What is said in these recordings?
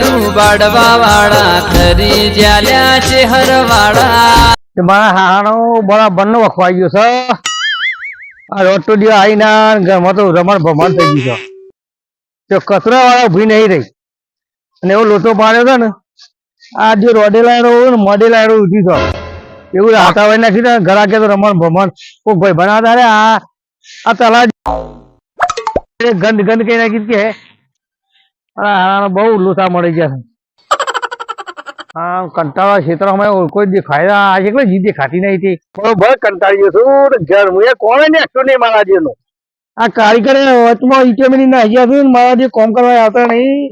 લાડુ બાડવા વાળા, ખરી જ્યાલ્યા છે હરવાળા મારા હાણો બરા બંને વખવાઈ ગયો છે. આ રોટો દી આવીને ઘરમાં તો રમણ ભમણ થઈ ગયું તો કચરા વાળા ઊભી નહીં રહી. અને એવો લોટો પાડ્યો હતો ને, આ જે રોડેલા હોય ને મોડેલા ઉઠી તો એવું હાથા વાઈ નાખી ને ઘરા કે તો રમણ ભમણ. ઓ ભાઈ બનાવતા રે આ આ તલા ગંદ ગંદ કઈ નાખી કે આ હારાને બહુ લોથા મળી ગયા હા કંટાળા ક્ષેત્રમાં કોઈ દેખાય આ છે જી દેખાતી નહીં હતી? બરોબર કંટાળી ગયો છું. ઘર હું કોણે ને એકસો નહીં મારા જેનો આ કારીગર વચમાં ઈટે મિનિટ ના ગયા છું મારા જે કોમ કરવા આવતા નહીં.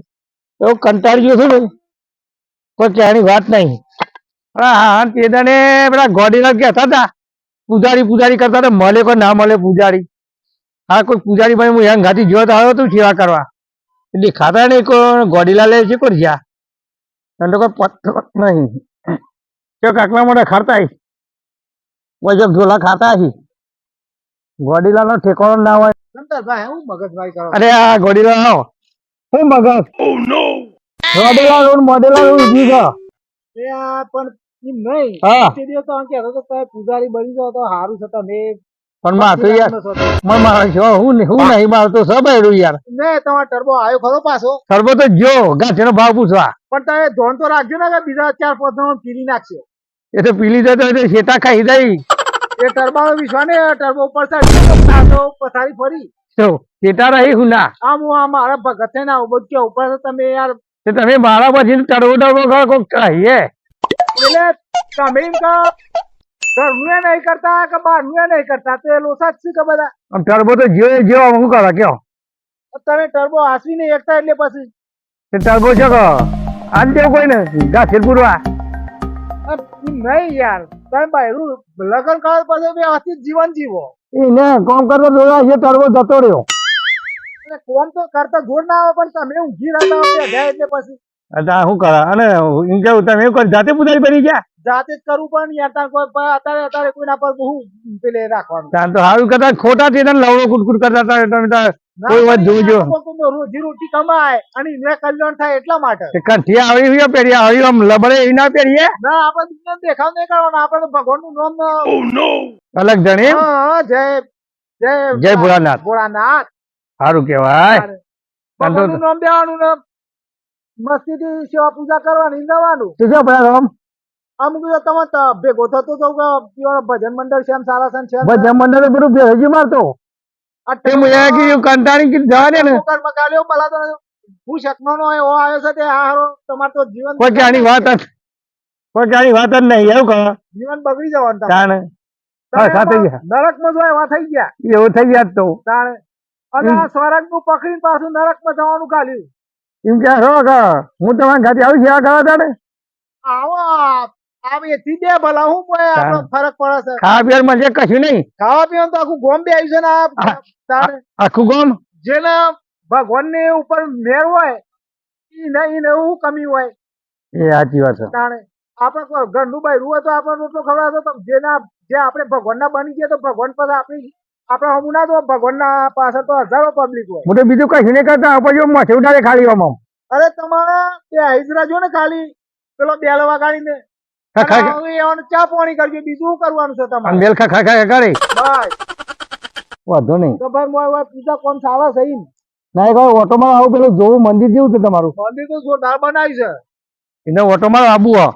એવો કંટાળી ગયો છું ને. કોઈ ક્યાંની વાત નહીં. હા હા તે દાને પેલા ગોડીલા કહેતા હતા પૂજારી પૂજારી કરતા હતા. મળે કોઈ ના મળે પૂજારી. હા કોઈ પૂજારી ભાઈ હું હેંગ ઘાતી જોયો તો આવ્યો તું સેવા કરવા. દેખાતા નહીં કોઈ ગોડીલા લે છે કોઈ જ્યાં? તને તો કોઈ પત્તો નહીં. કે કાકલા મોટા ખાતા હી વજબ ઝોલા ખાતા હી ગોડીલા નો ઠેકાણો ના હોય. શંકરભાઈ હું મગજભાઈ કરો. અરે આ ગોડીલા નો હું મગજ? ગોડીલા નો મોડેલા નો ઊભી ગયો એ આ પણ નહીં. હા. તે દિવસ તો કે કે પૂજારી બની જાવ તો સારું છે તમે પણ માં તો યાર મન મારે છો હું નહીં- હું નહીં મારતો સબ એડું યાર. ને તમારો ટર્બો આવ્યો ખરો પાછો? ટર્બો તો જો ગાંઠીનો ભાવ પૂછવા. પણ તમે ધોન તો રાખજો ને કે બીજા ચાર પાંચ જણ પીરી નાખશે. એ તો પીલી જતો એટલે શેતા ખાઈ જાય. એ ટર્બાનો વિશ્વા ને ટર્બો ઉપર તો પથારી ફરી. તો શેતા રહી હું ના. આમ હું આ મારા ભગત ના કે ઉપર તો તમે યાર તે તમે મારા પછી ટર્બો ટર્બો કોક કહીએ. એટલે તમે એમ કહો ઘરનું એ નહીં કરતા કે બહારનું નહીં કરતા? તો એ લોસા જ છે કે બધા? આમ ટરબો તો જો જો હું કરો કયો તમે ટર્બો હાસવી નહીં એકતા એટલે પછી? તે ટરબો છે કો આજ દેવ કોઈ ને? ગાંઠીર પૂરવા આ નહીં યાર. તમે બહારું લગ્ન કરો પછી વ્યવસ્થિત જીવન જીવો. એને કોમ કરતો જોયા છે ટરબો જતો રહ્યો. કોમ તો કરતા જોર ના આવે પણ તમે ઊંઘી રહેતા એટલે પછી. શું કરે? અને એમ કેવું તમે એવું કરી જાતે પૂજારી બની ગયા? જાતે જ કરવું પણ યાર કોઈ અત્યારે અત્યારે કોઈના પર બહુ પેલે રાખવાનું. ત્યાં તો સારું કરતા ખોટા થી લવડો કુટકુટ કરતા હતા તમે તો કોઈ વાત રોજી રોટી કમાય અને કલ્યાણ થાય એટલા માટે. આવી હોય પહેરી આવી આમ લબડે એવી ના પહેરીએ? ના આપણે દુનિયા દેખાવ નહીં કરવાનો આપણે તો ભગવાનનું નામ અલગ જણી? હા, હા, જય જય જય ભોળાનાથ. ભોળાનાથ. સારું કેવાય ભગવાનનું નામ દેવાનું ને. મસ્તીથી સેવા પૂજા કરવાની જવાનું. તું જો ભાઈ આમ આમ તો તમે ભેગો થતો તો ભજન મંડળ છે એમ સારા છે ને છે ભજન મંડળ બધું ભેગી મારતો. આ તે હું એ કીધું કંટાળી કીધું જવા દે ને. ભલા તો હું એવો આવ્યો છે તે હારો તમારે તો જીવન કોઈ વાત જ કોઈ ક્યાંની વાત જ નહીં એવું કહો. જીવન બગડી જવાનું. તાણે. હા, જોય વા થઈ ગયા. એવું થઈ ગયા તો. તાણે. અને હમ. નું પકડીને પાછું નરકમાં જવાનું કાઢ્યું એમ કે છો કે હું તમારા ગાડી આવી ગયા કરવા તાડે આવો આવી એથી દે ભલા હું કોઈ આપણો ફરક પડે છે. ખાવા પીવા મળશે કશું નહીં. ખાવા પીવાનું તો આખું ગોમ બે આવ્યું છે ને આ તારે આખું ગોમ? જેને ભગવાનની ઉપર મેર હોય ઈ નહીં ને એવું કમી હોય. એ સાચી વાત છે. તાણે આપણે કોઈ ઘરનું બાય હોય તો આપણે રોટલો ખવડાવતો તો જેના જે આપણે ભગવાનના બની ગયા તો ભગવાન પાસે આપણી આપણે હમું ના તો ભગવાનના પાસે તો હજારો પબ્લિક હોય. મોટે બીજું કશું નહીં કરતા પછી છે ઉડાડે ખાલી આમ અરે તમારે તે હાઈજરા જો ને ખાલી પેલો બેલ વગાડીને. ચા પાણી કરજો બીજું કરવાનું છે તમારે. બેલ ખા ખા ખા કરે. વાંધો નહીં. તો ભાઈ મોય પૂજા કોણ સારા સહી ને એક ઓટોમાં આવું પેલું જોવું મંદિર જેવું છે તમારું. મંદિર તો જોરદાર બનાવી છે. એને ઓટોમાં આવું. હો.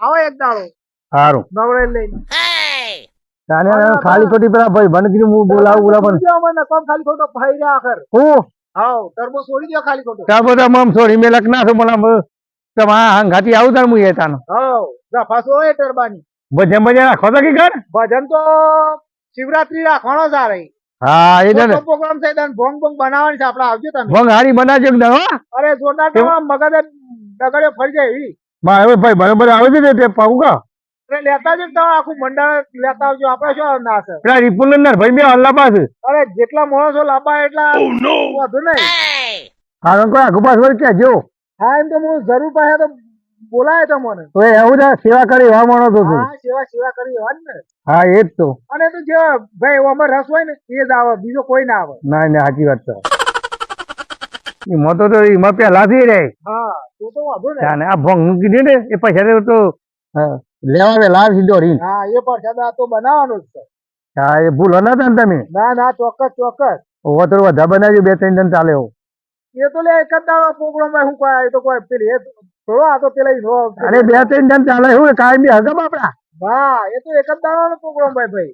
આવો એક દાડો. સારું નવરે લઈને. ખાલી ખોટી પેલા ભાઈ બન કીધું હું બોલાવું બોલાવું મને કોમ ખાલી ખોટો ભાઈ રે આખર. હું. હાવ ટર્બો છોડી દો ખાલી ખોટો. ત્યાં બધા મમ છોડી મે લખ નાખો મને આમ તમારા હંગાથી આવું તાર હું એ તાનો. જા ફાસો એ ટરબાની. ભજન ભજન રાખો તો કી કર ભજન તો શિવરાત્રી રાખવાનો રહી. હા એ છે ને. પ્રોગ્રામ છે તને ભોંગ ભોંગ બનાવવાની છે આપણે આવજો તમે. ભોંગ હારી બનાવજો ને હો. અરે જોરદાર તમારા મગજ ડગડે ફરી જાય એવી. મારે હવે ભાઈ બરાબર આવે છે તે કા? એટલે લેતા જ આખું મંડળ લેતા આવજો. આપડે શું ના છે? પેલા રિપુલ ને ભાઈ બે પાસે અરે જેટલા માણસો લાંબા એટલા વધુ નહીં. કારણ કોઈ ક્યાં જો હા એમ તો હું જરૂર પાસે તો બોલાય તમને. તો એવું છે સેવા કરી એવા માણસો છું. હા સેવા સેવા કરી હોય ને. હા એ જ તો. અને તો જે ભાઈ અમારે રસ હોય ને એ જ આવે બીજો કોઈ ના આવે. ના ના સાચી વાત છે. એમાં તો તો એમાં પહેલાથી રે હા તો તો વાંધો ને. અને આ ભંગ મૂકી કીધું ને એ પૈસા તો હા, લેવા વેલા આવી રીન હા એ પણ સદા તો બનાવવાનો જ છે. હા એ ભૂલો ના હતા ને તમે? ના ના ચોક્કસ ચોક્કસ. વધારે તો વધારે બનાવજો બે ત્રણ જણ ચાલે એવું. એ તો લે એક જ દાડો પ્રોગ્રામમાં કહે એ તો કોઈ પેલી એ થોડો આ તો પેલા ઈનો અરે બે ત્રણ જણ ચાલે હું કાયમ હગમ આપડા હા એ તો એક જ દાડો નો પ્રોગ્રામ ભાઈ. ભાઈ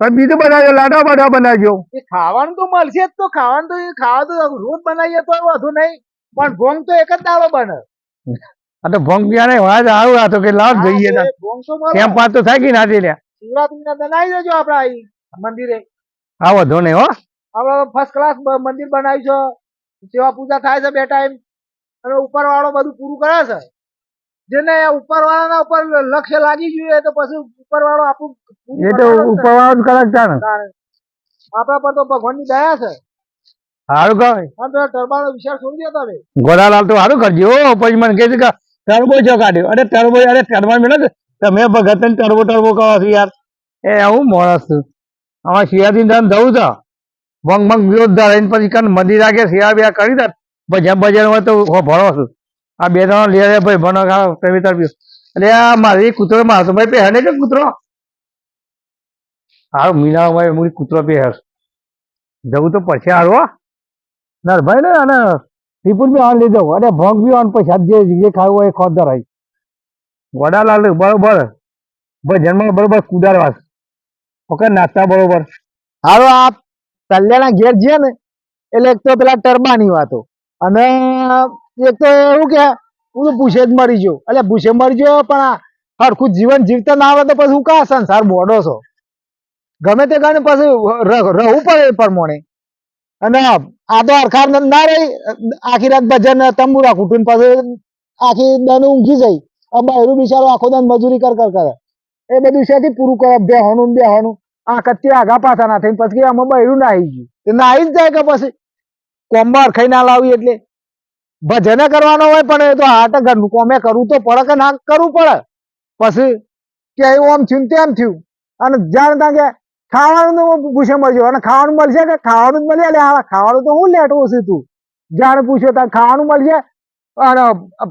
પણ બીજું બનાવજો લાડવા બાડવા બનાવજો. એ ખાવાનું તો મળશે જ તો ખાવાનું તો એ ખાવા તો રોજ બનાવીએ તો વધુ નહીં. પણ ભોંગ તો એક જ દાડો બને. આ તો ભોંગ પીવાને વાત આવું આ તો કે લાવ જઈએ કેમ પાસ તો થાય ના દે શિવરાત્રી ના બનાવી દેજો આપડે અહીં મંદિરે. આવો વધો નહીં હો. આપડે ફર્સ્ટ ક્લાસ મંદિર બનાવી છે. સેવા પૂજા થાય છે બે ટાઈમ અને ઉપર વાળો બધું પૂરું કરે છે. જેને ઉપર વાળાના ઉપર લક્ષ્ય લાગી ગયું તો પછી ઉપર વાળો આપણું એ તો ઉપર વાળો જ કલાક છે. આપણા પર તો ભગવાનની દયા છે. સારું કહે ટર્બાનો વિચાર છોડી દે તમે? ગોડાલાલ તો સારું કરજો. પછી મને કહે છે કે ટર્બો જો કાઢ્યો. અરે ટર્બો, અરે ટર્બા મેળો તમે ભગત ને ટર્બો ટર્બો કહો છો યાર. એ આવું માણસ છું. આમાં શિયાથી જવું છે. ભંગ ભંગ વિરોધ રહીને પછી કાન મંદિર આગળ શિયા બિયા કરી દે. ભજન ભજન હોય તો હો ભણો છું. આ બે ત્રણ લે ભાઈ, ભણો ખા તમે પીઓ એટલે આ મારી કૂતરો મારતો ભાઈ પે હને કે કૂતરો? હારું મીના ભાઈ મૂડી કૂતરો પે હર જવું તો પછી હારો ના નરભાઈ ને અને વિપુલ બી આન લીધો અને ભોગ બી આન પછી જે જે ખાવું હોય ખોદર ખોદ વડા વડાલાલ બરોબર જન્મ બરોબર કુદારવા ઓકે નાસ્તા બરોબર હારો આ તલ્યાના ઘેર જઈએ ને, એટલે એક તો પેલા ટરબાની વાતો. અને એક તો એવું કે, હું ભૂસે જ મરી ગયો. એટલે ભૂસે મરી ગયો, પણ સરખું જીવન જીવતા ના આવે તો પછી હું કા સંસાર મોડો છો? ગમે તે ગણે પછી રહવું પડે પ્રમાણે. અને આ તો હરખા ના રહી. આખી રાત ભજન તંબુરા કૂટીને પછી આખી દન ઊંઘી આ બહેરું બિચારો આખો દન મજૂરી કર કર કરે. એ બધું શેથી પૂરું કરે? બે બેહવાનું આ કચ્ચી આગા પાછા ના થઈને પછી આમાં બહેરું નાહી ગયું. નાહી જ જાય કે પછી? કોમ્બર ખાઈ ના લાવી એટલે. ભજને કરવાનો હોય પણ એ તો હાટ ઘરનું કોમે કરવું તો પડે કે ના કરવું પડે? પછી કે એવું આમ થયું તેમ થયું. અને જાણતા કે ખાવાનું તો પૂછે મળજો અને ખાવાનું મળશે કે ખાવાનું જ મળે? ખાવાનું તો હું લેટવું છું તું. જાણ પૂછ્યો ત્યાં ખાવાનું મળશે? અને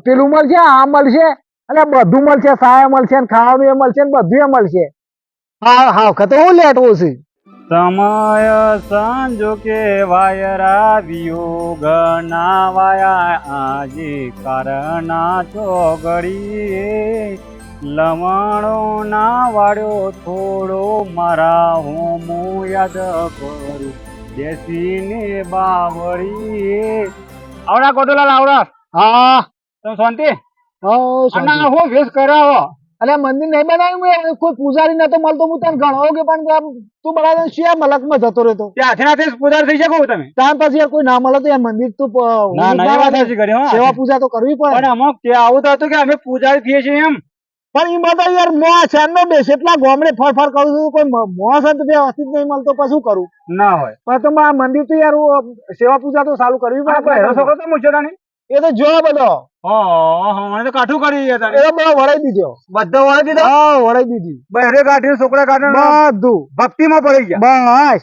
પેલું મળશે, આ મળશે? એટલે બધું મળશે, સાયા મળશે, ને ખાવાનું એ મળશે, ને બધું એ મળશે. હા હા ખતે હું લેટવું છું. સમય સાંજો કે વાયરા વિયોગ ના વાયા આજે કારણા ચોગડી લમણો ના વાળ્યો થોડો મારા હું યાદ કરું. બેસીને બાવળી આવડા કોટોલાલ આવડા. હા. તમે શાંતિ? અને હું કરાવો? અલે મંદિર નહીં બનાવ્યું કોઈ પૂજારી નતો મળતો. હું તને ગણો કે પણ તું બનાવે શિયા મલકમાં જતો રહેતો. ત્યાંથી ના પૂજાર થઈ શકો તમે? ત્યાં પછી યાર કોઈ ના મળે તો યાર મંદિર તો ના ના ના સેવા પૂજા તો કરવી પડે. પણ અમુક ત્યાં આવું તો હતું કે અમે પૂજારી થઈએ છીએ એમ. પણ એમાં તો યાર મો એમનો બેસ. એટલા ગોમડે ફર ફર કરું છું કોઈ મ- તો વ્યવસ્થિત નહીં મળતો પછી શું કરું? ના હોય. પણ તો આ મંદિર તો યાર સેવા પૂજા તો ચાલુ કરવી પડે છોકરો તો તાની એ તો જો બધો. મને તો કાઠું કરી એ બધો વળાઈ દીધો. બધો વળાઈ દીધો? હા વળાઈ દીધી. બહેરે કાઢીને છોકરા કાઢ્યું બધું. ભક્તિમાં પડી ગયા. બસ.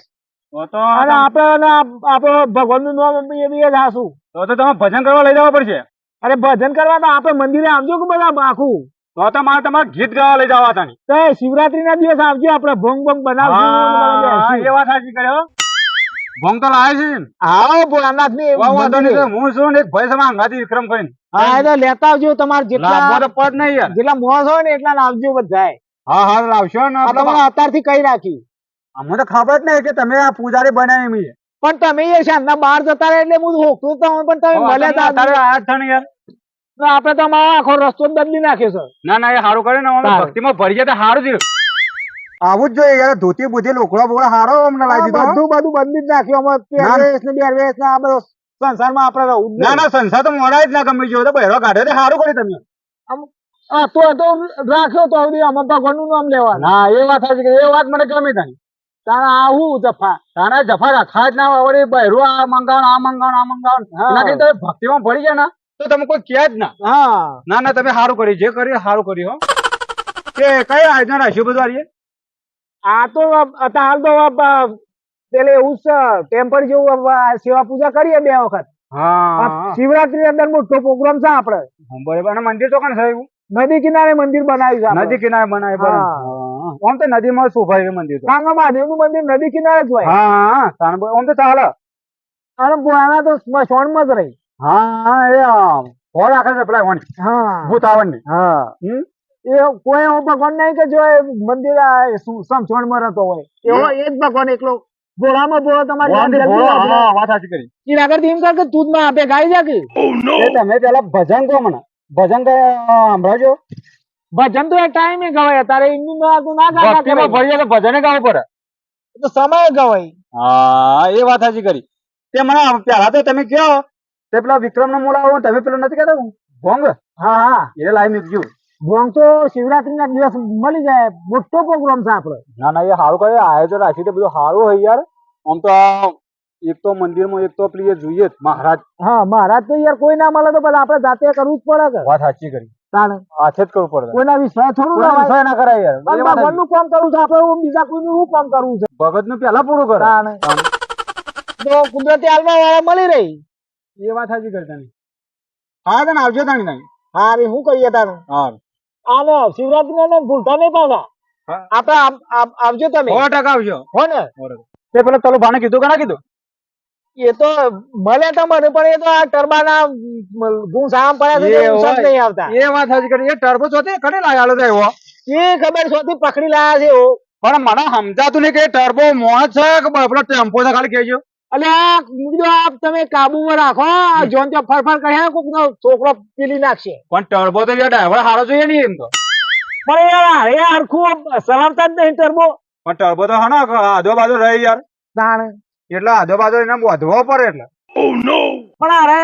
તો તો અને આપણે આપણે ભગવાનનું નામ એ બી જ હાસું. તો તો તમે ભજન કરવા લઈ જવા પડશે. અરે ભજન કરવા તો આપણે મંદિરે આવજો કે બધા આખું તો તો મારે તમારે ગીત ગાવા લઈ જવા તો શિવરાત્રી ના દિવસ આવજો આપણે ભોંગ ભંગ બનાવશું એ વાત સાચી કર્યો ભોંગ તો લાવે છે હા ભોળાનાથની વાંધો નહીં હું છું એક ભાઈ સમાન હંગાથી વિક્રમ કરીને હા એટલે લેતા આવજો તમારે જેટલા પદ નહીં યાર. જેટલા મોસ હોય ને એટલા લાવજો બધાય. હા હા લાવશો ને તમારે અત્યારથી કહી રાખી? અમને તો ખબર જ નહીં કે તમે આ પૂજારી બનાવી. પણ તમે એ શાંતના બહાર જતા રહે એટલે હું હોકતો તો પણ તમે મળ્યા હતા જ યાર. આપણે તો અમારો આખો રસ્તો જ બદલી નાખ્યો છે. ના ના એ સારું કરે ને અમે સારું. ભક્તિમાં ભરી જાય તો સારું થયું આવું જ જોઈએ યાર ધોતી બુધી લોકડા બોકડા હારો અમને આ બધું બધું બદલી જ નાખ્યું. અમે પહેરવેશ ને બેરવેશ ને આ બધો સંસારમાં આપણે રહું ના ના સંસાર તો મોડા જ ના ગમે જો તો બહેરો કાઢ્યો તો સારું કર્યું તમે હા તો તો રાખ્યો તો હવે અમે ભગવાનનું નામ લેવા ના એ વાત સાચી કે એ વાત મને ગમી તાની. તારા આવું જફા. તારા જફા રાખા જ ના આવડે બહેરો આ મંગાવ આ મંગાવ આ મંગાવ ના કે ભક્તિમાં ભળી જાય ને. તો તમે કોઈ કહે જ ના. હા. ના ના તમે સારું કર્યું. જે કર્યું સારું કર્યું હો. કે કઈ આયોજન રાખ્યું બધું આ તો અત્યારે હાલ તો પેલે એવું છે ટેમ્પર જેવું સેવા પૂજા કરીએ બે વખત. હા. શિવરાત્રી અંદર મોટો પ્રોગ્રામ છે બરાબર. અને મંદિર તો કોણ થયું નદી કિનારે મંદિર બનાવ્યું છે નદી કિનારે બનાવ્યું આમ તો નદીમાં શોભાય છે મંદિર તો. મહાદેવનું મંદિર નદી કિનારે જ હોય. હા આમ તો ચાલે. અને પુરાણા તો સ્મશાનમાં જ રહી. હા એ આમ ફળ રાખે છે પેલા વણ હા. ભૂત આવવાની હા. એ કોઈ એવો ભગવાન નહીં કે જો મંદિર આ શું- રહેતો હોય. એવો એ જ ભગવાન એકલો. ભોળામાં ભોળો તમારી વાત ભોળાથી જલ્દી ભોળો, વાપરે. હા, વાત સાચી કરી. ઈ આગળ એમ કર કે તું જ માં આપે ગાઈ જા કે એ તમે પેલા ભજન કહો મને. ભજન કહો સંભળાવજો. ભજન તો એ ટાઈમે ગવાય. તારે એમની માં ના ભક્તિમાં કરે. ભજન ભજને ગાવું પડે. તો સમય ગવાય. હા એ વાત સાચી કરી. તે મને પેલા તો તમે કહો તે પેલા વિક્રમ નો બોલાવો તમે પેલો નથી કહેતા ભોંગ? હા હા. એ લાઈ મૂકજો. ભોંગ તો શિવરાત્રી ના દિવસ મળી જાય. મોટો પ્રોગ્રામ છે આપડે ના ના એ સારું કરે. આયોજન રાખ્યું તે બધું સારું હોય યાર. આમ તો એક તો મંદિરમાં એક તો પેલી જોઈએ જ મહારાજ. હા મહારાજ તો યાર કોઈ ના મળે તો બધા આપડે જાતે કરવું જ પડે કે? વાત સાચી કરી. તાણે. હાથે જ કરવું પડે. કોઈના વિશ્વાસ થોડું ના વિશ્વાસ ના કરાય યાર. એ નું કામ કરવું છે આપડે બીજા કોઈનું શું કામ કરવું છે? ભગતનું પેલા પૂરું કરે. તાણે. તો કુદરતી હાલમાં વાળા મળી રહી. એ વાત સાચી કરતા નહીં. હા તને આવજો તાણી તાણી. હા રે શું કરીએ તારું? હા આનો શિવરાત્રી ને ભૂલતા નહીં પાછા. આવ- આવજો તમે. સો ટકા આવજો. હો ને? તે પેલા ચાલો ભાને કીધું કે ના કીધું? એ તો મળે તો મને પણ એ તો આ ટર્બાના ગુણ સામ પડ્યા છે. નહીં આવતા. એ વાત સાચી કરી. એ ટર્બો છોતે કને લાગાલો તો એવો? એ ખબર છોતી પકડી લાયા છે એવો. પણ મને સમજાતું નહીં કે ટર્બો મોણ છે કે પેલો ટેમ્પો છે ખાલી કહેજો. આપ તમે કાબુમાં રાખો આ જોન ત્યાં ફરફર કર્યા કોક નો છોકરો પીલી નાખશે. પણ ટર્બો તો ડ્રાઈવર સારો જોઈએ ને એમ તો. પણ યાર એ હરખું સલામતા જ નહીં ટર્બો. પણ ટર્બો તો હણો આધો બાજુ રહે યાર. તાણ. એટલે આધો બાજુ એને વધવો પડે એટલે. પણ અરે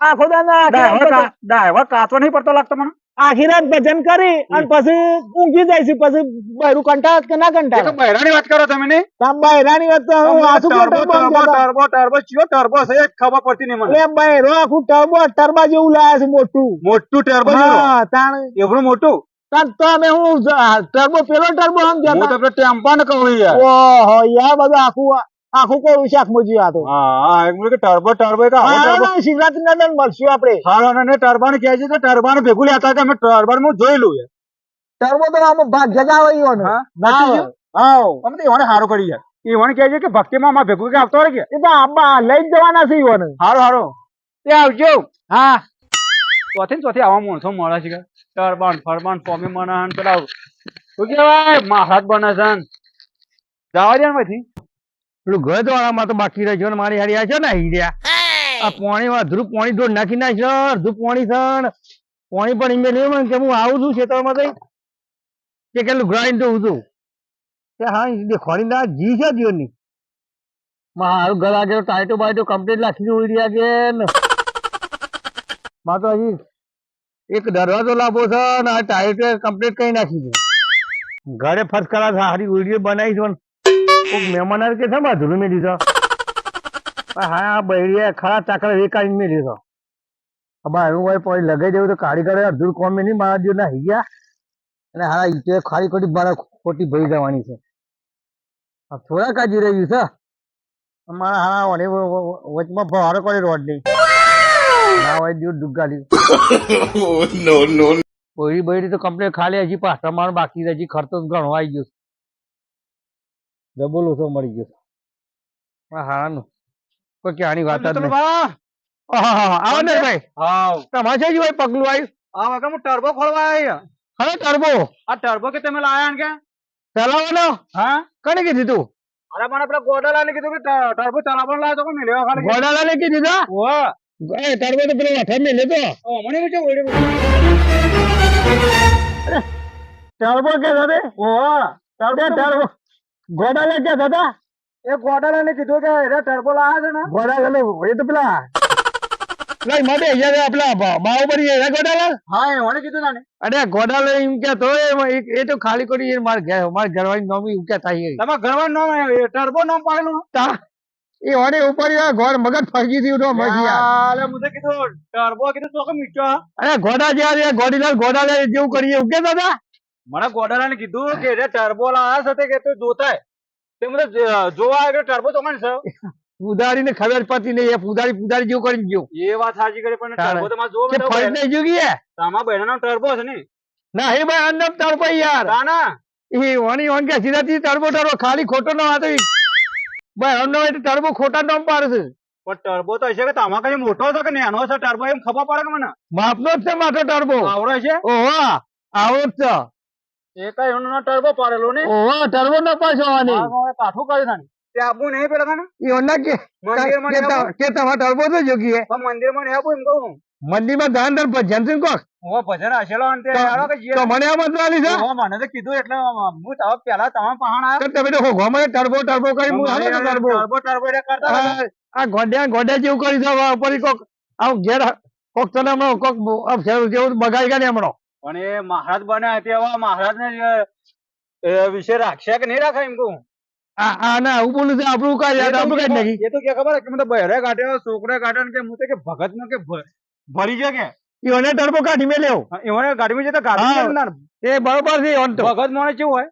આખો દાદા ડ્રાઈવર કાચો નહીં પડતો લાગતો મને. આખી રાત ભજન કરી અને પછી ઊંઘી જાય છે પછી બહેરું કંટાળ કે ના તો બહેરાની વાત કરો તમે બહેરાની વાત તો હું આસુ ટર્બો ટર્બો ટર્બો ટર્બો ચિયો ટર્બો છે એક ખબર પડતી નહીં મને. એટલે બહેરો આખું ટર્બો ટર્બા જેવું લાયા છે મોટું. મોટું ટર્બો હા તાણ એવડું મોટું? તાણ તમે હું ટર્બો પેલો ટર્બો પેલો ટેમ્પા ને કહું યાર. ઓહો યાર બધું આખું આખું કોરું શાક મજી આ તો હા એક મિનિટ ટર્બો ટર્બો એક આવો શિવરાત્રી ના દિન મળશું આપણે હા અને ટર્બાન કહે છે તો ટર્બાન ભેગું લેતા હતા અમે ટર્બાન હું જોયેલું છે ટર્બો તો આમ ભાગ જ આવે ઈવોને. હા? ના નથી આવે. અમે તો એવાને હારો કરી યાર એવાને કહે છે કે ભક્તિમાં માં ભેગું કે આવતો રહે કે? એ તો આબા લઈ જવાના છે ઈવોને. હારો હારો. તે આવજો. હા. ચોથી ને ચોથી આવા માણસો મળે છે કે? ટર્બાન ફરબાન ફોમી મને પેલા શું કહેવાય? મહારાજ બને છે જવા દે ને પછી પેલું ઘર વાળામાં તો બાકી રહ્યો ને મારી હારી આ છે ને હીર્યા. આ પોણી પોણીમાં અધરું પોણી દોડ નાખી નાખ્યો અડધું પોણી સણ પોણી પણ નહીં મને કે હું આવું છું ખેતરમાં કઈ? કે કેટલું ગ્રાઇન્ડ તો હતું કે હા ખોરી ના જી છે જીવનની મારું ઘર આગળ ટાઈટો બાઈટો કમ્પ્લીટ લાખી જોઈ રહ્યા છે ને માં તો હજી એક દરવાજો લાવવો છે ને આ ટાઈટો કમ્પ્લીટ કરી નાખી દઉં ઘરે ફર્સ્ટ ક્લાસ હારી વીડિયો બનાવી છે કોક મહેમાન આવે કે છે બા ધૂળ મેં દીધો હા બૈરીએ ખરા ચાકર વેકાઈને મેં દીધો હવે એવું હોય પછી લગાઈ દેવું તો કારીગરે અડધું કોમ નહીં મારા જો ના ગયા અને હા ઈટે ખાલી ખોટી મારા ખોટી ભરી જવાની છે. આ થોડા કાજી રહ્યું છે. મારા હા ઓને વચમાં ભારે કોઈ રોડ નહીં ના હોય દૂર ડુગાડી નો નો બૈરી બૈરી તો કમ્પ્લીટ ખાલી હજી પાછા મારો બાકી. હજી ખર્ચો ઘણો આવી ગયો ડબલ ઓછો મળી ગયો. હા હાનું કોઈ ક્યાંની વાત જ નહીં. આવો ને ભાઈ. હાવ. તમારે જ ભાઈ પગલું આવ્યું આ વખત હું ટર્બો ખોલવા આવ્યો હવે ટર્બો? આ ટર્બો કે તમે લાયા કે? ચલાવવાનો? હા. કને કીધું તું? અરે મને પેલા ગોડાલા ને કીધું કે ટર્બો ચલાવવાનું લાયો તો લેવા ખાલી ગોડાલા ને કીધું તા? ઓહ. એ ટર્બો તો પેલો તો. ઓ મને પૂછો ઓડી ટર્બો કે સાથે ઓહ. Turbo turbo. ગોડાલા કે દાદા? એ ગોડાલા ને કીધું કે એને ટર્બો લાવે છે ને. ગોડાલા એ તો પેલા. લઈ માટે અહીંયા પેલા બા- બાહુબલી ગોડા ગોડાલા? હા એ મને કીધું ના ને અરે ગોડાલા એમ કે તો એ- એ તો ખાલી કરી માર ઘર માર ઘરવાળી નોમી ઉકે થાય તમાર ઘરવાળા નામ એ ટર્બો નામ પાડેલું તા એ ઓને ઉપર ઘર મગજ ફરકી થયું તો મજી યાર. યાર કીધું ટર્બો કીધું તો કે મીઠો. અરે ગોડા રે ગોડીલાલ ગોડાલા જેવું કરીએ ઉકે દાદા? મને ગોડાલાને કીધું કે એને ટર્બો લાયા છે કે તું જોતા તે મને જોવા આવ્યો ટર્બો તો કોણ છે? પૂજારી ને ખબર પડતી નહીં એ પૂજારી પૂજારી જેવું કરી ગયો. એ વાત સાચી કરી પણ ટર્બો તો જોવો કે તો ફરી બહેરા- નહીં જોગી હે તમારા ટર્બો છે ને. ના હે ભાઈ અંદર ટર્બો યાર. તાના? એ ઓની ઓન કે સીધાથી ટર્બો ટર્બો ખાલી ખોટો ન હતો. ભાઈ અમને હોય તો ખોટા નામ પાડે છે. પણ ટર્બો તો હશે કે તમારા કઈ મોટો છે કે નાનો છે ટર્બો એમ ખબર પડે કે મને? માપનો જ છે માથો ટર્બો આવડે છે ઓહો આવડો જ છે. એ કઈ એનો ટર્બો પાડેલો ને? ઓહો ટર્બો ન પાછવાની કાઠું કરી તાને તે આપવું નહીં પેલા તાને ઈ ઓના કે મંદિરમાં કે નહીં આપવું? ત- કે તમારે ટર્બો તો જોગી હે મંદિરમાં નહીં એમ કહું મંદિરમાં દાન દર ભજન છે કોક? હું ભજન હશેલો અને તે કે તો મને આમ જ લાલી છે? ઓહો, મને તો કીધું એટલે હું તો પેલા પહાણ આવ્યા. તમે તો હોગો મને ટર્બો ટર્બો કરી હું હાલો ટર્બો ટર્બો ટર્બો એટલે કરતા આ ગોડ્યા ગોડ્યા જેવું કરી દો પરી કોક આવ ઘેર કોક તને હમણાં કોક શેર જેવું બગાડી ગયા ને હમણાં. પણ એ મહારાજ બન્યા તે હવે મહારાજ ને વિશે રાખશે કે નહીં રાખે એમ કહું? આ ના બોલું છે આપણું કાંઈ યાદ આપણું કાંઈ નહીં. એ તો કે ખબર કે મને બહેરે કાઢ્યો છોકરા કાઢ્યો કે હું તો કે ભગત નો કે ભરી છે કે? ઈઓને ટર્બો કાઢી જતા હા. ના. એ બરોબર છે ઈવોન તો. ભગત માણસ કેવું હોય.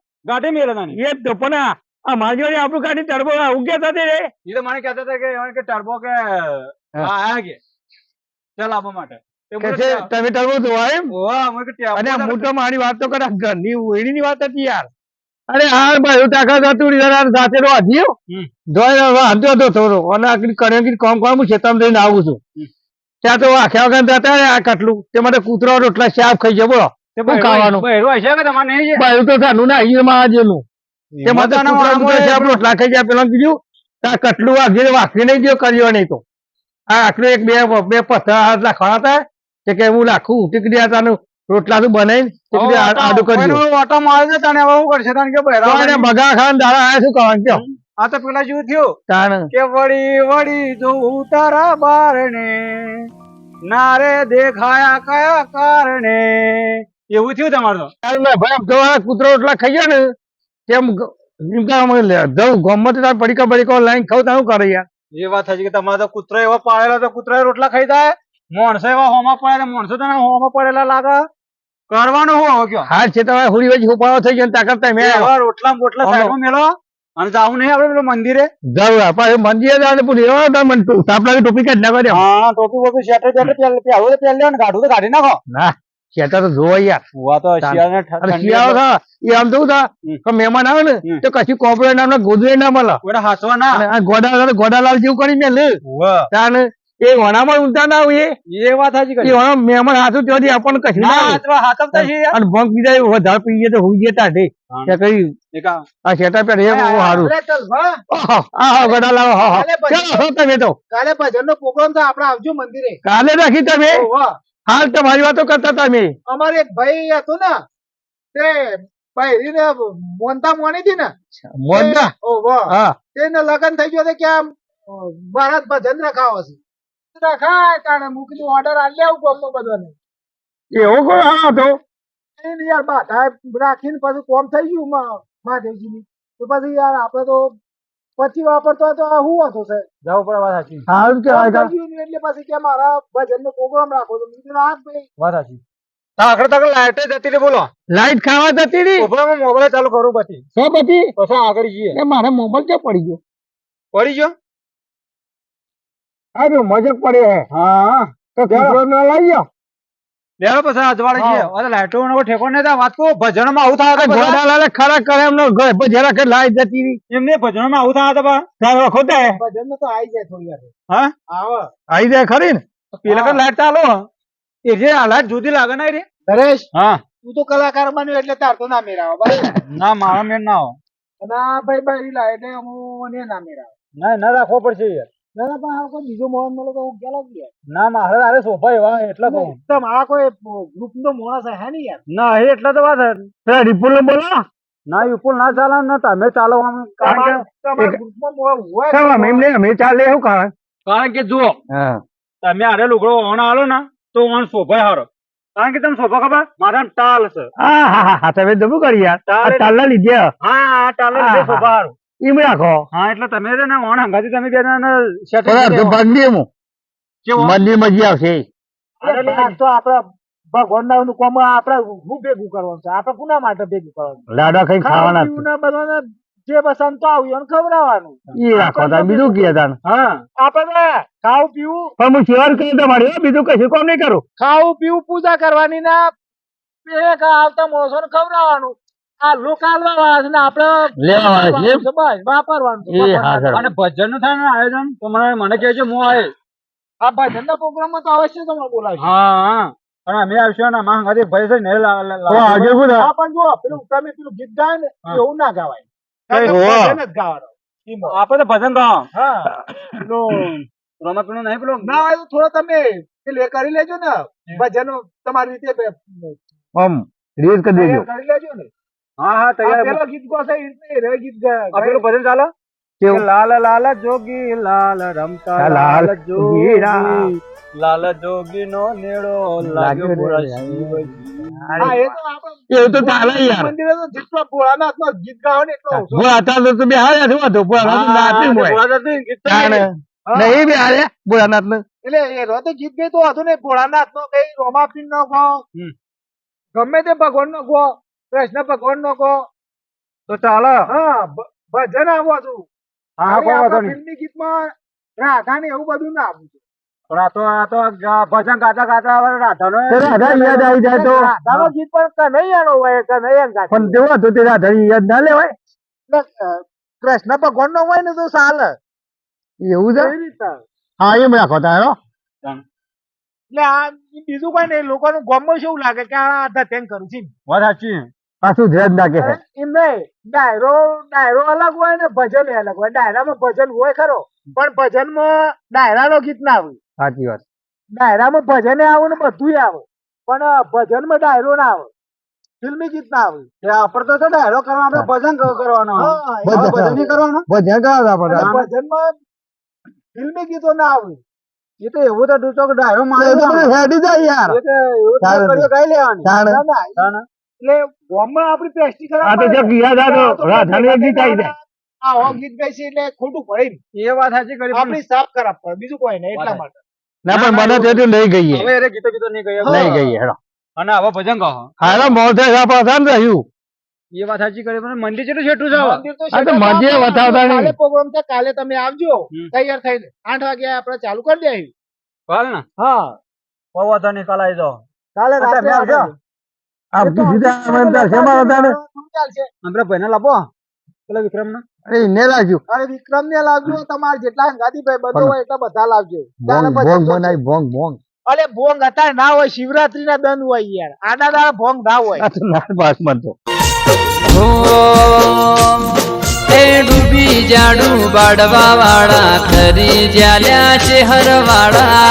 એ તો પણ આ આ મારી જોડે આપણું કાઢી ટર્બો ઉગ્યા થતી રે એ. તો મને કહેતા હતા કે એમને કે કે આ આયા કે. ચાલ આપવા માટે. કે છે તમે ટર્બો જોવા એમ? ઓવા, અમે કે ટેમ્પો અને હું તો મારી વાત તો કરે ઘરની ઓયડીની વાત હતી યાર. અરે હા ભાઈ ટાકા જતું રહ્યું સાથે રો હજીયો હમ. જોઈ વાંધો થોડો. અને આખી કર્યો કામ કામ હું ખેતરમાં જઈને આવું છું. ત્યાં તો આખ્યા વગર જતા આ કટલું. તે માટે કૂતરો રોટલા શાક ખાઈ જાય બોલો. તે ખાવાનું? બહેરો હશે કે તમારે નહીં છે? તો ના અહીં માં આજેનું તે માટે કૂતરો રોટલા ખાઈ જાય પેલા કીધું આ કટલું વાગી વાગી નહીં ગયો કર્યો નહીં તો. આ આખલું એક બે બે પથ્થર હાથ લખવાના હતા. તે કે હું રાખું ટીકડી તાનું રોટલા તું બનાવી ટીકડી આડું કરજો ઓટો મારે છે તને હવે શું કરશે તાને કે ભાઈ બગા ખાન દાડા આયા શું કહેવાનું કયો આ તો પેલા જેવું થયું. તાણ. કે વળી વળી જોઉં તારા બારણે નારે દેખાયા કયા કારણે? એવું થયું તમારું મેં ભાઈ આમ કૂતરો રોટલા ખાઈ ગયા ને કેમ કે જવું ગમત પડીકા પડીકા લાઈન ખાવ તારું કરે યાર? એ વાત થઈ કે તમારે તો કૂતરો એવો પાળેલો તો કૂતરા રોટલા ખાઈ જાય? માણસો એવા હોમાં પડે માણસો તને હોમાં પડેલા લાગે. કરવાનું હું હવે કયો? હા છે તમારે હુરી વચ્ચે ઉપાડો થઈ ગયો તાકાત તમે રોટલા બોટલા. સાઈડમાં મેલો અને જાવું નહીં આપણે પેલું મંદિરે? જવું આપણે મંદિરે જવાનું પૂરી એવા મને ટો- ટોપી કાઢી નાખો દે હા ટોપી બોપી શેટર બેટર પહેલ પહેલું તો પહેલ ને ગાઢું તો કાઢી નાખો. ના ખેતર તો જોવા યાર. હુવા તો શિયાળો એટલે એ આમ તો થાય હમ. મહેમાન આવે ને. તો કશું કોપરે નામ ગોદરે ના મળે. હાંસવા ના. ગોડા ગોડાલાલ જેવું કરીને લે. તાને એ વણામાં ઊંધા ના હોય એ. વાત સાચી કરી. વણા મહેમાન હાથું ત્યાંથી આપણને કશું ના ના આવે. હાથમાં છે. અને ભંગ પી જાય વધારે પી તો હોઈ ગયા તાઢે કે કઈ આ- શેટા પેટ એ બહુ સારું. હા. આહા, ગોડા લાવો હા હા. ચાલો હો તમે તો. કાલે ભજનનો પ્રોગ્રામ તો આપણે આવજો મંદિરે. કાલે રાખી તમે? હાલ હાલ તમારી વાતો કરતા તમે અમારે એક ભાઈ હતું ને તે બૈરીને મોનતા મોની હતી ને. મોંડા તે- ઓહો. હા. તેને લગન થઈ ગયો કે આમ ભારત ભજન રખાવો છે. રખાય તાણે હું ઓર્ડર આલી આવું ગમો બધાને. એવો કોઈ હા તો. એને યાર બાધા રાખીને પછી કોમ થઈ ગયું મહાદેવજીની. તો પછી યાર આપણે તો પછી વાપરતો તો આ શું હતું છે? જવું પડે વાત સાચી. સારું કોમ કેવાય થઈ ગયું ને એટલે પછી કે મારા ભજનનો પ્રોગ્રામ રાખો તો મેં રાખ ભાઈ. વાત સાચી. તાકડે તાકડે લાઈટ જતી રહી બોલો. લાઈટ ખાવા જતી રહી? મોબાઈલ ચાલુ કરું પછી. પછી પછી આગળ જઈએ. એ મારે મોબાઈલ ક્યાં પડી ગયો? પડી ગયો? આ મજક પડ્યો હે. હા. તો કૂતરો ન લઈ જાઓ પછી અજવાળી છે અરે લાઈટો નો ઠેકો નહીં તા વાત કહું ભજનમાં આવું થાય તો ગોડાલાલે ખરા કરે એમનો ઘર પર જરા કે લાઈટ જતી રહી. એમને ભજનમાં આવું થાય તો બા તારો ખોટા હે ભજન તો આવી જાય થોડી વાર. હા? આવ. આવી જાય ખરી ને? પેલા કે લાઈટ ચાલો એ જે લાઈટ જુદી લાગે ના રે. નરેશ હા. તું તો કલાકાર બન્યો એટલે તાર તો ના મેળાવો બરાબર? ના મારા મેર ના હોય ના ભાઈ ભાઈ બારી હું ને ના મેળાવો. ના ના રાખવો પડશે યાર. ના ના પણ આ કોઈ બીજો મોણસ મળે તો હું ગેલો જ ના મારે તારે સોફા એવા એટલે કહું. આ કોઈ ગ્રુપ નો મોણસ હે નહીં યાર. ના હે એટલે તો વાત તો રિપુલ ને બોલો. ના વિપુલ ના ચાલે ને તમે ચાલો આમ કારણ કે તમારા ગ્રુપમાં હોય ચાલો અમે ચાલે શું કારણ. કારણ કે જુઓ તમે આરે લુગડો ઓણ આલો ને તો ઓણ સોફા હારો. કારણ કે તમે સોફા ખબર? મારા ટાલ છે. હા હા હા હા તમે જબું કરી યાર. ટાલ લીધે. હા આ ટાલ લીધે હા. સોફા હારો. એમ રાખો. હા એટલે તમે છે ને ઓણ હંગાથી તમે બે આવશે. તો આપડે ભગવાન ના કોમ આપડે હું ભેગું કરવાનું છે? આપડે કોના માટે ભેગું કરવાનું ખાવાના ને બધાને જે પસંદ તો આવ્યું ખવડાવવાનું. એ રાખો બીજું કે તાર હા. આપણે ખાવું પીવું પણ હું સેવા કરી તમારી બીજું કશું કામ નહીં કરું. ખાવું પીવું પૂજા કરવાની ના એક આવતા મોસો ને ખવડાવવાનું. આ લોકો વાળા છે ને આપણે લેવા છે બસ વાપરવાનું છે, એ હા સર. અને ભજનનું થાય આયોજન તો મને મને કહેજો હું આવે આ ભજનના પ્રોગ્રામમાં તો અવશ્ય તમને બોલાવશે. હા હા. અને અમે આવશું ને ભાઈ છે લા- લા- તો આજે? પણ જો પેલું તમે પેલું ગીત ગાય ને હા. એવું ના ગાવાય. ભજન જ ગાવાનું ઈમાં. આપણે તો ભજન ગાવ. હા. પેલું રમત પેલું નહીં પેલું? ના હોય થોડો તમે પેલું એ કરી લેજો ને ભજન તમારી રીતે આમ રીત કરી દેજો. કરી લેજો ને. હા હા તૈયાર પેલો ગીત ગાશે એ રે ગીત ગાય આ પેલું ભજન ચાલો કેવું? લાલ લાલ જોગી લાલ રમતા લાલ જોગી લાલ જોગી નો નેડો લાગ્યો. એ તો આપણે એવું તો ચાલે યાર મંદિરે તો જેટલો ભોળાનાથનો ગીત ગાવ ને એટલો ઓછો. તો બે હારે શું હતું ભોળાનાથ હા, નાચી મોય. ગીત તો જાણે. હા. નહીં બે ભોળાનાથ ને એટલે એ રોતે ગીત ગઈ તો હતું ને ભોળાનાથ નો કઈ રોમાપીર નો ગો. ગમે તે ભગવાન નો ગો કૃષ્ણ ભગવાન નો કહો. તો ચાલો. હા ભજન આવો છું. હા ફિલ્મી ગીતમાં રાધા ને એવું બધું ના આવું છું. પણ આ તો આ તો ભજન ગાતા ગાતા રાધા નો રાધા યાદ આવી જાય તો. રાધાનો ગીત પણ કનૈયાનો હોય કનૈયા ગાતા પણ તેવું તો તે રાધા યાદ ના લેવાય? કૃષ્ણ ભગવાન નો હોય ને તો ચાલે. એવું છે? રીતે? હા એમ રાખો તારો એટલે આ બીજું કઈ નહીં લોકોનું ગોમ શું લાગે કે આ ધત્યાન કરું છું વાત સાચી. પાછું ધ્યાન નાખે છે. એમ નહીં ડાયરો ડાયરો અલગ હોય ને ભજન અલગ હોય. ડાયરામાં ભજન હોય ખરો પણ ભજનમાં ડાયરાનો ગીત ના આવે. સાચી વાત. ડાયરામાં ભજન આવે ને બધું આવે. પણ ભજનમાં ડાયરો ના આવે. ફિલ્મી ગીત ના આવે. આપણે તો ડાયરો કરવા આપણે ભજન કરવાનો. ભજન. કરવાનો. ભજન ગાવા આપણે ભજનમાં ફિલ્મી ગીતો ના આવે. એ તો એવું તો ડાયરો મારે હેડી જાય યાર. એવું તો કઈ કર્યો ગાઈ લેવાની. ના, ના. એટલે ગામમાં આપણી પ્રેસ્ટી ખરાબ આ તો. જગ યાદ આ આ તો રાધાને ગીત આવી જાય. આવો ગીત ગાય છે એટલે ખોટું પડે એ વાત સાચી કરી આપણી સાફ ખરાબ પડે બીજું કોઈ નહીં એટલા માટે. ના પણ મને તો એટલું લઈ ગઈ હવે અરે ગીતો ગીતો નહીં ગઈ નહીં ગઈ હેડો. અને હવે ભજન ગાઓ હાલો મોઢે સાપા થાન રહ્યું. એ વાત સાચી કરી પણ મંદિર જેટલું છેટું તો આ તો મંદિરે નહીં. કાલે પ્રોગ્રામ છે કાલે તમે આવજો. તૈયાર થઈને. આઠ વાગે આપણે ચાલુ કરી દઈએ હાલ ને. હા. કોઈ વાંધો નહીં કાલે હા, રાત્રે આવજો. આવજો. આ એ તો સીધા ઓફિસમાં મને તાર તો શેમાં હતા ને આવજો, શું ચાલશે આપણે ભાઈને લાવો પેલા વિક્રમ ને અરે એને લાવજો અરે વિક્રમ ને લાવજો તમારે જેટલા હંગાતી ભાઈ બધો હોય એટલા બધા લાવજો ભોંગ તારે ભોંગ પછી બનાવી ભોંગ ભોંગ. અરે ભોંગ હતા ના હોય શિવરાત્રી ના દંડ હોય યાર. આના દાડા ભોંગ ના હોય. તો ડૂબી જાડું બાડવા વાળા ખરી જ્યાલ્યા છે હરવાળા.